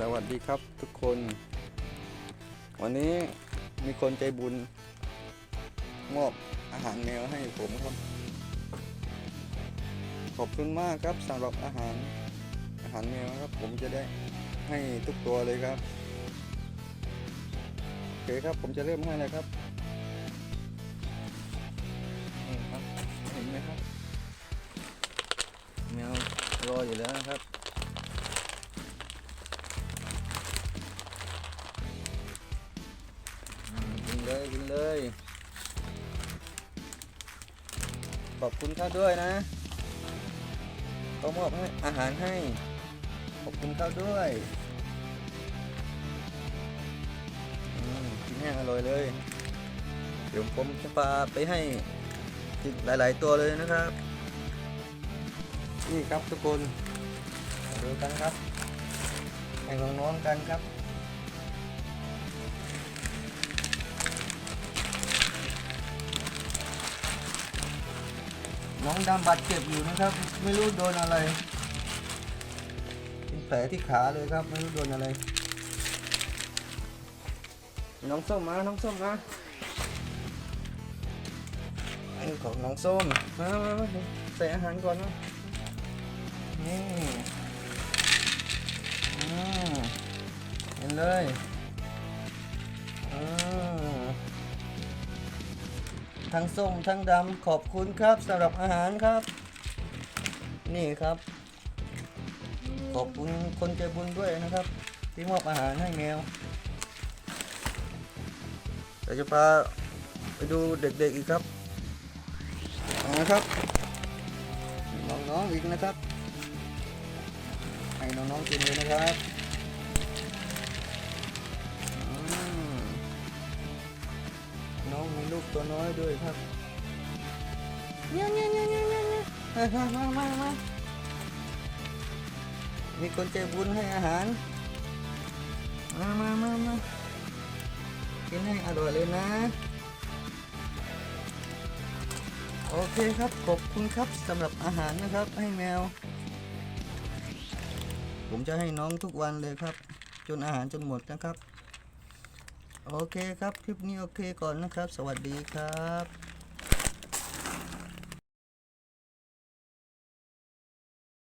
สวัสดีครับทุกคน วันนี้มีคนใจบุญ มอบอาหารแมวให้ผมครับ ขอบคุณมากครับสำหรับอาหารอาหารแมวครับ ผมจะได้ให้ทุกตัวเลยครับโอเคครับผมจะเริ่มให้เลยครับนี่ครับเห็นไหมครับแมวรออยู่แล้วนะครับ เลยกินเลย ขอบคุณเขาด้วยนะเขามอบให้อาหารให้ ขอบคุณเขาด้วยอืมกินแห้งอร่อยเลย เดี๋ยวผมจะพาไปให้อีกหลาย ๆ ตัวเลยนะครับ นี่ครับทุกคนดูกันครับให้น้องๆกันครับ น้องดำบาดเจ็บอยู่นะครับ ไม่รู้โดนอะไรเป็นแผลที่ขาเลยครับ ไม่รู้โดนอะไร น้องส้มมา น้องส้มมาอันนี้ของน้องส้มมามามาใส่อาหารก่อนนะนี่อืมเห็นเลย ทั้งส้มทั้งดำขอบคุณครับสำหรับอาหารครับ นี่ครับ ขอบคุณคนใจบุญด้วยนะครับ ที่มอบอาหารให้แมวเดี๋ยวจะพาไปดูเด็กๆอีกครับเอาละครับน้องๆอีกนะครับ ให้น้องๆกินเลยนะครับ ตัวน้อยด้วยครับเนี่ยเนี่ยเนี่ยเนี่ยเนี่ยมามามามามีคนใจบุญให้อาหาร มามามามากินให้อร่อยเลยนะ โอเคครับ ขอบคุณครับสำหรับอาหารนะครับให้แมว ผมจะให้น้องทุกวันเลยครับ จนอาหารจนหมดนะครับ โอเคครับ คลิปนี้โอเคก่อนนะครับ สวัสดีครับ